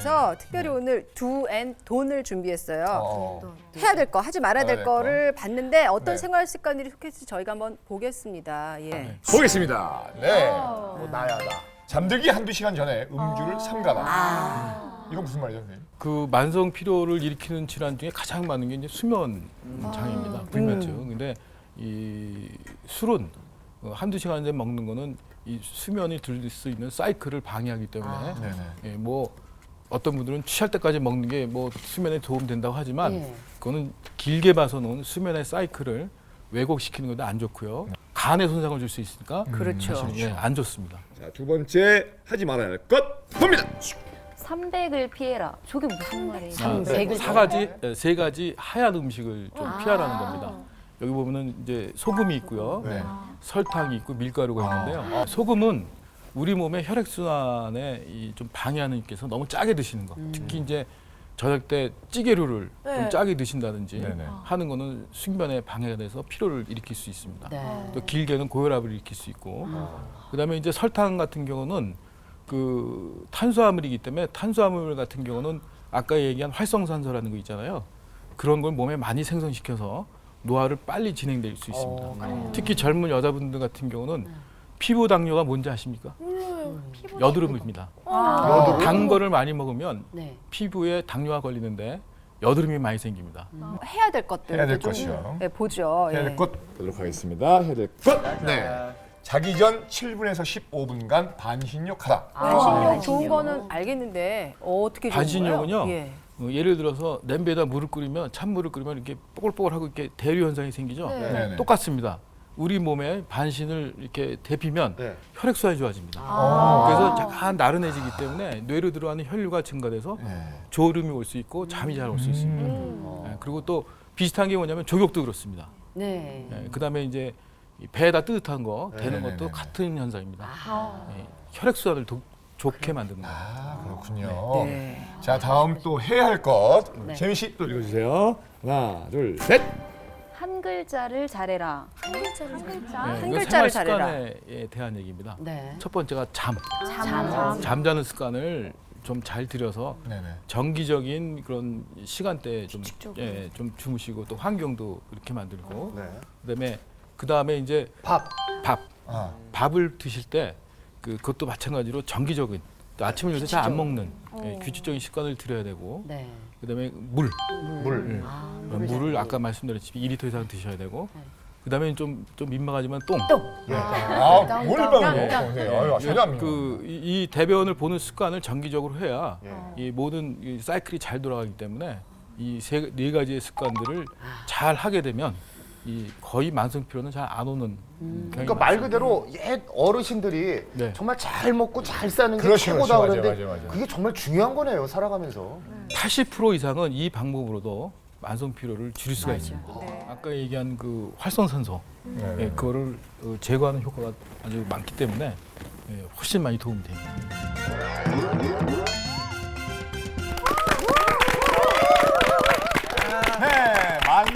그래서 특별히 오늘 두 앤 돈을 준비했어요. 어. 해야 될 거, 하지 말아야 해야 될될 거를 봤는데 어떤 네. 생활 습관들이 속했을지 저희가 한번 보겠습니다. 예. 네. 보겠습니다. 네. 뭐 나야 나. 잠들기 한두 시간 전에 음주를 삼가라. 이건 무슨 말이죠, 선생님? 그 만성 피로를 일으키는 질환 중에 가장 많은 게 이제 수면 장애입니다. 불면증. 근데 이 술은 어, 한두 시간 전에 먹는 거는 이 수면이 들 수 있는 사이클을 방해하기 때문에 네네. 예, 뭐 어떤 분들은 취할 때까지 먹는 게 뭐 수면에 도움 된다고 하지만 예. 그거는 길게 봐서는 수면의 사이클을 왜곡시키는 것도 안 좋고요. 간에 손상을 줄 수 있으니까 그렇죠. 사실은 예, 안 좋습니다. 자, 두 번째 하지 말아야 할 것 봅니다. 300을 피해라. 저게 무슨 말이에요? 아, 백을 사 가지 예, 세 가지 하얀 음식을 좀 피하라는 겁니다. 여기 보면은 이제 소금이 있고요, 네. 설탕이 있고 밀가루가 있는데요. 소금은 우리 몸의 혈액 순환에 이 좀 방해하는 입께서 너무 짜게 드시는 거. 특히 이제 저녁 때 찌개류를 좀 짜게 드신다든지 네네. 하는 거는 숙면에 방해가 돼서 피로를 일으킬 수 있습니다. 네. 또 길게는 고혈압을 일으킬 수 있고 그다음에 이제 설탕 같은 경우는 그 탄수화물이기 때문에 탄수화물 같은 경우는 아까 얘기한 활성산소라는 거 있잖아요. 그런 걸 몸에 많이 생성시켜서 노화를 빨리 진행될 수 있습니다. 특히 젊은 여자분들 같은 경우는 피부 당뇨가 뭔지 아십니까? 여드름입니다. 단 거를 많이 먹으면 네. 피부에 당뇨가 걸리는데 여드름이 많이 생깁니다. 해야 될 것들 해야 될 좀, 것이요. 예, 보죠. 해야 예. 될것 보도록 하겠습니다. 해야 될 것. 네. 자기 전 7분에서 15분간 반신욕하라. 반신욕 좋은 거는 알겠는데 어떻게 좋은 반신욕은요? 거예요? 예. 어, 예를 들어서 냄비에다 물을 끓이면 찬물을 끓이면 이렇게 뽀글뽀글하고 이렇게 대류 현상이 생기죠. 네 네. 똑같습니다. 우리 몸에 반신을 이렇게 데피면 네. 혈액 순환이 좋아집니다. 아. 그래서 약간 나른해지기 때문에 뇌로 들어가는 혈류가 증가돼서 네. 졸음이 올 수 있고 잠이 잘 올 수 있습니다. 음. 예, 그리고 또 비슷한 게 뭐냐면 족욕도 그렇습니다. 네. 예, 그다음에 이제 이 배에다 뜨뜻한 거 되는 네네네네. 것도 같은 현상입니다. 아. 예, 혈액 순환을 도- 좋게 만드는 거예요. 아, 그렇군요. 네. 자, 다음 또 해야 할 것. 네. 재민 씨 또 읽어주세요. 하나, 둘, 셋. 한 글자를 잘해라. 한 글자를 예, 한 이건 글자를 생활 잘해라. 습관에 대한 얘기입니다. 네. 첫 번째가 잠. 잠. 잠자는 습관을 좀 잘 들여서 네네. 정기적인 그런 시간대에 좀, 예, 좀 주무시고 또 환경도 이렇게 만들고 네. 그다음에 그다음에 이제 밥. 밥 아. 밥을 드실 때 그, 그것도 마찬가지로 정기적인 또 아침을 요새 잘 안 먹는 예, 규칙적인 습관을 들여야 되고 네. 그다음에 물. 물. 아, 어, 물을 아까 말씀드렸듯이 2리터 이상 드셔야 되고 그다음에 좀 좀 민망하지만 똥. 예. 아, 뭘 봐요, 선생님. 아유, 전혀 안 믿어. 그, 이, 이 대변을 보는 습관을 정기적으로 해야 예. 이 모든 이 사이클이 잘 돌아가기 때문에 이 세 네 가지의 습관들을 잘 하게 되면 이 거의 만성 피로는 잘 안 오는 경향이 그러니까 말. 그대로 옛 어르신들이 네. 정말 잘 먹고 잘 사는 게 그렇죠, 최고다 그렇죠. 그러는데 맞아요, 맞아요, 맞아요. 그게 정말 중요한 거네요 살아가면서 80% 이상은 이 방법으로도 만성 피로를 줄일 수가 있습니다. 아까 얘기한 그 활성산소 네, 예, 그거를 어, 제거하는 효과가 아주 많기 때문에 예, 훨씬 많이 도움이 됩니다.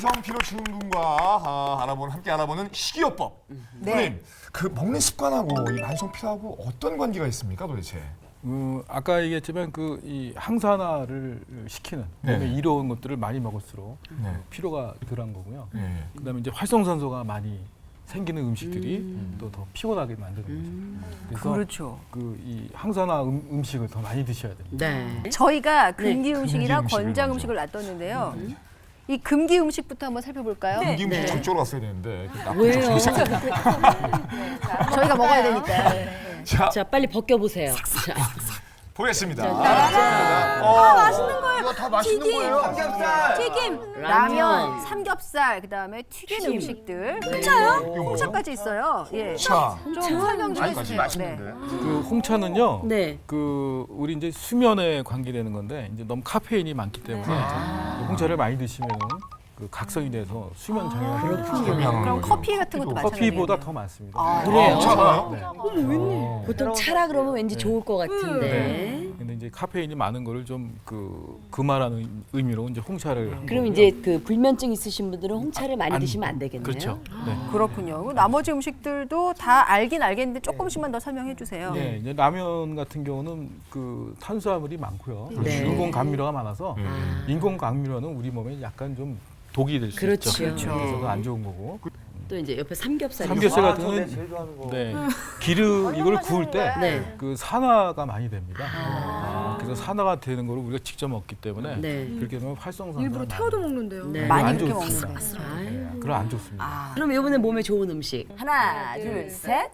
성 피로 증후군과 아, 알아보는 함께 알아보는 식이요법. 네. 선생님, 그 먹는 습관하고 이 만성 피로하고 어떤 관계가 있습니까, 도대체? 어, 아까 얘기했지만 그 이 항산화를 시키는 몸에 네. 이로운 것들을 많이 먹을수록 네. 피로가 덜한 거고요. 예. 그다음에 이제 활성산소가 많이 생기는 음식들이 또 더 피곤하게 만드는 거죠. 그래서 그렇죠. 그 이 항산화 음, 음식을 더 많이 드셔야 됩니다. 네. 저희가 금기 음식이랑 금기 음식을 권장 먼저. 음식을 놔뒀는데요. 이 금기 음식부터 한번 살펴볼까요? 이 음식 네. 저쪽으로 갔어야 되는데. 그 나쁜 왜요? 있어요. 저희가 먹어야 되니까. 자, 자, 빨리 벗겨 보세요. 보겠습니다. 아 맛있는 거예요 이거 다 맛있는 거예요 튀김, 라면. 삼겹살, 그다음에 튀긴 튀김. 음식들. 이거 뭐예요? 홍차까지 있어요. 예. 차. 좀 설명 좀 해주세요. 맛있는데 네. 그 홍차는요. 네. 그 우리 이제 수면에 관계되는 건데 이제 너무 카페인이 많기 때문에 홍차를 많이 드시면은 그 각성이 돼서 수면 장애가 생기기 그럼 커피 같은 것도 마찬가지예요. 커피보다 더 많습니다. 그래요? 차가요? 네. 보통 차라 그러면 왠지 좋을 것 같은데. 근데 이제 카페인이 많은 거를 좀그 금하라는 의미로 이제 홍차를 한 그럼 거고요. 이제 그 불면증 있으신 분들은 홍차를 많이 안- 드시면 안 되겠네요. 그렇죠. 네. 그렇군요. 그리고 나머지 음식들도 다 알긴 알겠는데 조금씩만 더 설명해 주세요. 네, 이제 라면 같은 경우는 그 탄수화물이 많고요. 네. 인공 감미료가 많아서 아. 인공 감미료는 우리 몸에 약간 좀 독이 될 수 그렇죠. 있죠. 그렇죠. 그래서 안 좋은 거고. 또 이제 옆에 삼겹살이 삼겹살 아, 같은 저내 경우는 제일 좋아하는 거. 네, 기름 이걸 구울 때 네. 그 산화가 많이 됩니다. 아, 그래서 산화가 되는 거를 우리가 직접 먹기 때문에 네. 그렇게 되면 활성산소 일부러 태워도 먹는데요. 네. 많이 안 그렇게 좋습니다. 먹는데. 아유. 그럼 안 좋습니다. 아. 그럼 이번에 몸에 좋은 음식 하나, 둘, 셋.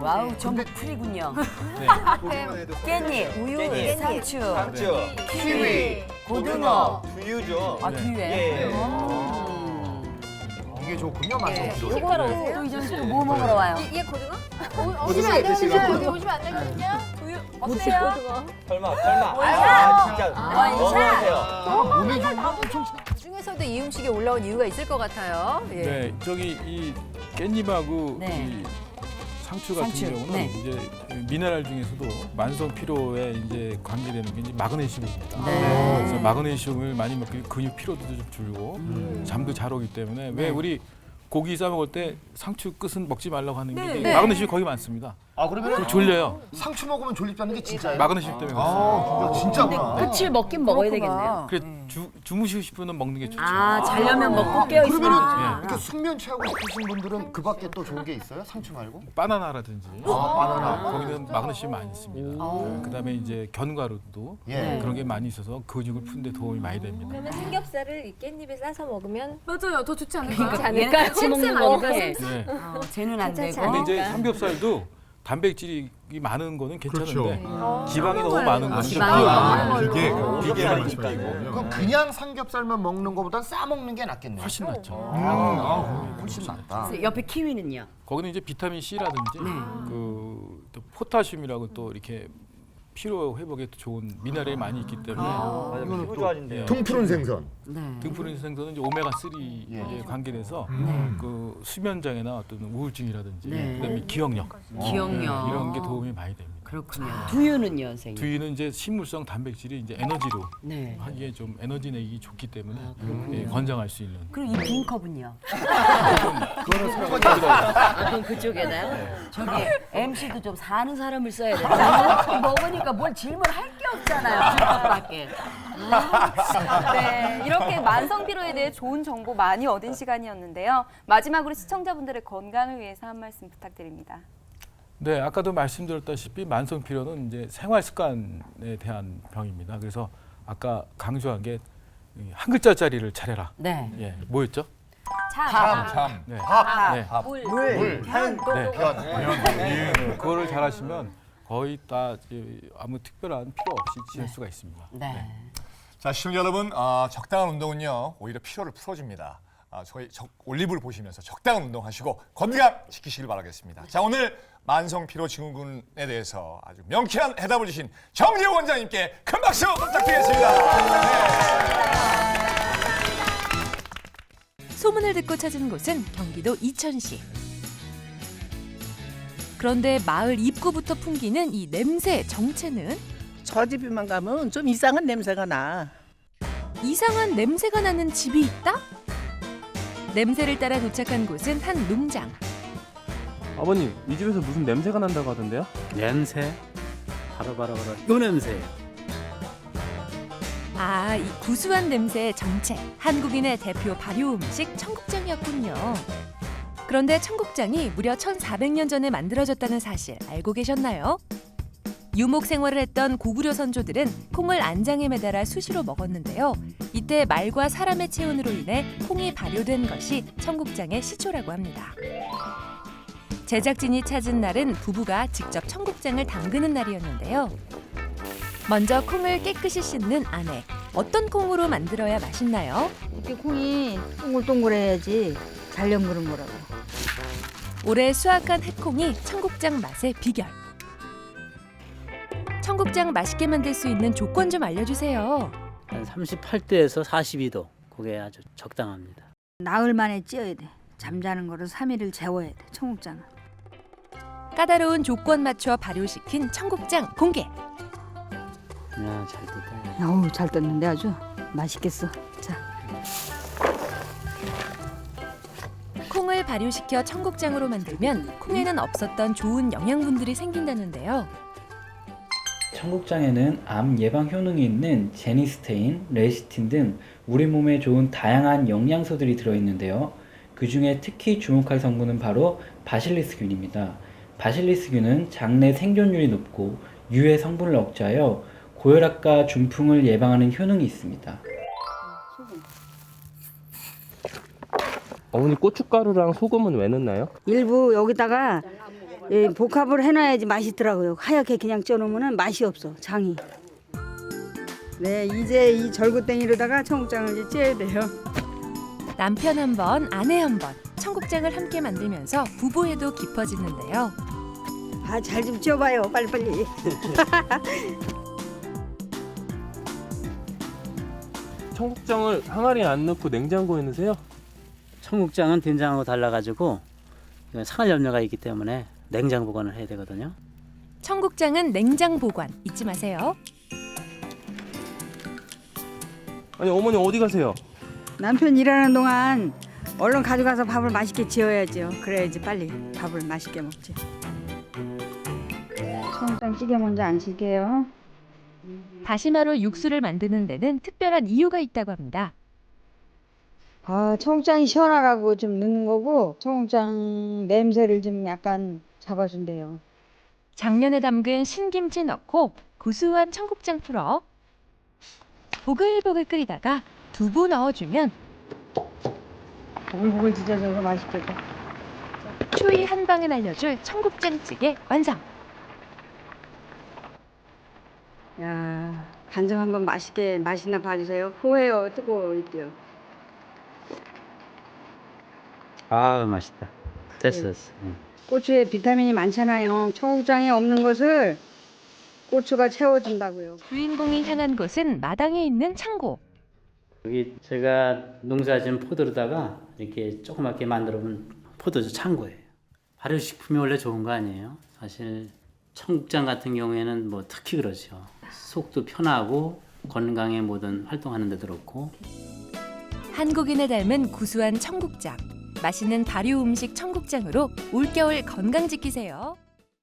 와우, 전부 풀이군요. 네. 깻잎, 우유, 깻잎. 상추, 상추, 키위, 고등어, 두유죠. 아 두유에. 예. 이게 좋군요, 만성 또 이제 또뭐 먹으러 와요? 이게 고등어? 오시면 안 되거든요. 여기 오시면 안 되거든요. 우유 어때요? 설마, 설마. 아, 진짜. 원샷! 너무하세요. 그 중에서도 이 음식이 올라온 이유가 있을 것 같아요. 예. 네, 저기 이 깻잎하고 네. 이 상추 같은 상추, 경우는 네. 이제 미네랄 중에서도 만성 피로에 이제 관계되는 게 이제 마그네슘입니다. 네. 그래서 마그네슘을 많이 먹기 근육 피로도 좀 줄고 음. 잠도 잘 오기 때문에 네. 왜 우리 고기 싸 먹을 때 상추 끝은 먹지 말라고 하는 게 이제 네. 마그네슘이 거기 많습니다. 아, 그러면 졸려요. 상추 먹으면 졸립다는 게 진짜예요? 마그네슘 때문에 그렇습니다. 아, 진짜구나. 끝을 먹긴 먹어야 그렇구나. 되겠네요. 그래 주, 주무시고 싶으면 먹는 게 좋죠. 아, 자려면 먹고 깨어 있으면 그러면은 예. 이렇게 숙면 취하고 싶으신 분들은 그 밖에 또 좋은 게 있어요? 상추 말고? 바나나라든지 아, 바나나. 거기는 마그네슘 많이 있습니다. 오. 그다음에 이제 견과류도 예. 그런 게 많이 있어서 근육을 푸는데 도움이 많이 됩니다. 그러면 삼겹살을 이 깻잎에 싸서 먹으면 맞아요. 더 좋지 않을까요? 그러니까 얘는 같이 먹는 건데 네. 어, 쟤는 안 되고. 근데 이제 삼겹살도 단백질이 많은 거는 괜찮은데 지방이 너무 많은 거는 좀 지방이 위험해요. 이게 비계가 맛있다고. 그럼 그냥 삼겹살만 먹는 것보단 싸 먹는 게 낫겠네요. 훨씬 낫죠. 음, 아, 훨씬 낫다. 옆에 키위는요? 거기는 이제 비타민 C라든지 네. 그또 포타슘이라고 또 이렇게 피로 회복에 또 좋은 미네랄이 많이 있기 때문에 맞아, 피부 좋아진대요. 통푸른 생선. 네. 등푸른 생선은 이제 오메가 3에 예. 관계돼서 음. 그 수면 장애나 어떤 우울증이라든지 네. 그다음에 기억력 기억력. 이런 게 도움이 많이 됩니다. 그렇군요. 두유는요, 선생님? 두유는 이제 식물성 단백질이 이제 에너지로 네. 하기에 좀 에너지 내기 좋기 때문에 아, 예, 건강할 수 있는 그리고 이 빈 컵은요? 아, 그럼 그쪽에다요? 저기 MC도 좀 사는 사람을 써야 돼. 먹으니까 뭘 질문할 게 없잖아요. 빈컵밖에. 네, 이렇게 만성 피로에 대해 좋은 정보 많이 얻은 시간이었는데요. 마지막으로 시청자분들의 건강을 위해서 한 말씀 부탁드립니다. 네, 아까도 말씀드렸다시피 만성 피로는 이제 생활 습관에 대한 병입니다. 그래서 아까 강조한 게 한 글자짜리를 잘해라. 네. 예, 뭐였죠? 참, 참. 네. 밥, 네. 물, 물, 현, 네. 현. 네, 그거를 잘하시면 거의 다 이제 아무 특별한 필요 없이 지낼 수가 있습니다. 네. 자, 시청자 여러분, 아, 적당한 운동은요 오히려 피로를 풀어줍니다. 아, 저희 적, 올리브를 보시면서 적당한 운동하시고 건강 지키시길 바라겠습니다. 자, 오늘 만성 피로 증후군에 대해서 아주 명쾌한 해답을 주신 정리호 원장님께 큰 박수 부탁드리겠습니다. 소문을 듣고 찾은 곳은 경기도 이천시. 그런데 마을 입구부터 풍기는 이 냄새 정체는 저 집에만 가면 좀 이상한 냄새가 나. 이상한 냄새가 나는 집이 있다? 냄새를 따라 도착한 곳은 한 농장. 아버님 이 집에서 무슨 냄새가 난다고 하던데요? 냄새? 바로 바로 바로 요 냄새예요. 아, 이 구수한 냄새의 정체. 한국인의 대표 발효 음식 청국장이었군요. 그런데 청국장이 무려 1400년 전에 만들어졌다는 사실 알고 계셨나요? 유목 생활을 했던 고구려 선조들은 콩을 안장에 매달아 수시로 먹었는데요. 이때 말과 사람의 체온으로 인해 콩이 발효된 것이 청국장의 시초라고 합니다. 제작진이 찾은 날은 부부가 직접 청국장을 담그는 날이었는데요. 먼저 콩을 깨끗이 씻는 아내. 어떤 콩으로 만들어야 맛있나요? 이렇게 콩이 동글동글해야지 잘 연그는 거라고. 올해 수확한 햇콩이 청국장 맛의 비결. 청국장 맛있게 만들 수 있는 조건 좀 알려주세요. 한 38도에서 42도. 그게 아주 적당합니다. 나흘 만에 찌어야 돼. 잠자는 거를 3일을 재워야 돼. 청국장은. 까다로운 조건 맞춰 발효시킨 청국장 공개. 야, 잘 됐다. 어우 잘 떴는데 아주 맛있겠어. 자 콩을 발효시켜 청국장으로 만들면 콩에는 없었던 좋은 영양분들이 생긴다는데요. 청국장에는 암 예방 효능이 있는 제니스테인, 레시틴 등 우리 몸에 좋은 다양한 영양소들이 들어있는데요. 그 중에 특히 주목할 성분은 바로 바실리스균입니다. 바실리스균은 장내 생존율이 높고 유해 성분을 억제하여 고혈압과 중풍을 예방하는 효능이 있습니다. 어머니 고춧가루랑 소금은 왜 넣나요? 일부 여기다가 예, 복합을 해놔야지 맛있더라고요. 하얗게 그냥 쪄놓으면 맛이 없어 장이. 네 이제 이 절구땡이로다가 청국장을 이제 쪄야 돼요. 남편 한 번, 아내 한 번, 청국장을 함께 만들면서 부부애도 깊어지는데요. 아 잘 좀 쪄봐요 빨리빨리. 청국장을 항아리에 안 넣고 냉장고에 넣으세요? 청국장은 된장하고 달라가지고 이건 상할 염려가 있기 때문에 냉장 보관을 해야 되거든요. 청국장은 냉장 보관 잊지 마세요. 아니 어머니 어디 가세요? 남편 일하는 동안 얼른 가져가서 밥을 맛있게 지어야죠. 그래야지 빨리 밥을 맛있게 먹지. 청국장 찌개 먼저 안 칠게요. 다시마로 육수를 만드는 데는 특별한 이유가 있다고 합니다. 아, 청국장이 시원하라고 좀 넣는 거고 청국장 냄새를 좀 약간 잡아준대요. 작년에 담근 신김치 넣고 구수한 청국장 풀어 보글보글 끓이다가 두부 넣어주면 보글보글 뒤져서 맛있겠다. 추위 한 방에 날려줄 청국장찌개 완성. 야, 간장 한번 맛있게 맛있나 봐주세요. 후회요, 뜨거울 때요. 아, 맛있다. 됐어, 됐어. 응. 고추에 비타민이 많잖아요. 청국장에 없는 것을 고추가 채워준다고요. 주인공이 향한 곳은 마당에 있는 창고. 여기 제가 농사진 포도로다가 이렇게 조그맣게 만들어 본 포도주 창고예요. 발효식품이 원래 좋은 거 아니에요? 사실 청국장 같은 경우에는 뭐 특히 그렇죠. 속도 편하고 건강에 모든 활동하는 데도 그렇고 한국인을 닮은 구수한 청국장. 맛있는 발효 음식 청국장으로 올겨울 건강 지키세요.